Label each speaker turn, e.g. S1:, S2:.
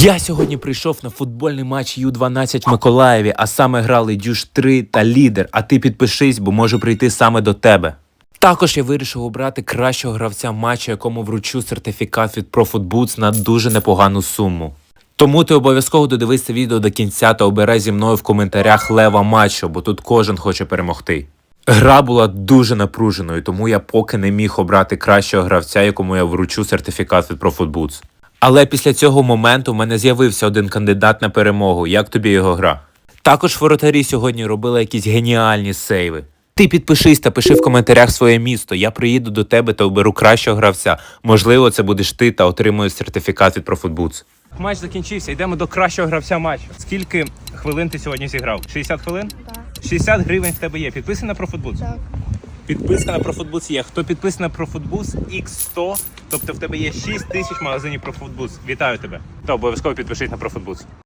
S1: Я сьогодні прийшов на футбольний матч Ю-12 в Миколаєві, а саме грали Дюш 3 та Лідер. А ти підпишись, бо можу прийти саме до тебе. Також я вирішив обрати кращого гравця матчу, якому вручу сертифікат від ProFootBoots на дуже непогану суму. Тому ти обов'язково додивись це відео до кінця та обирай зі мною в коментарях лева матчу, бо тут кожен хоче перемогти. Гра була дуже напруженою, тому я поки не міг обрати кращого гравця, якому я вручу сертифікат від ProFootBoots. Але після цього моменту в мене з'явився один кандидат на перемогу. Як тобі його гра? Також воротарі сьогодні робили якісь геніальні сейви. Ти підпишись та пиши в коментарях своє місто. Я приїду до тебе та оберу кращого гравця. Можливо, це будеш ти та отримуєш сертифікат від ProFootBoots.
S2: Матч закінчився. Йдемо до кращого гравця матчу. Скільки хвилин ти сьогодні зіграв? 60 хвилин?
S3: Так.
S2: 60 гривень в тебе є. Підписана про футбол?
S3: Так.
S2: Підписка на профутбус є. Хто підписаний на профутбус X100, тобто в тебе є 6 тисяч магазинів профутбус. Вітаю тебе. Та обов'язково підпишись на ProFootBoost.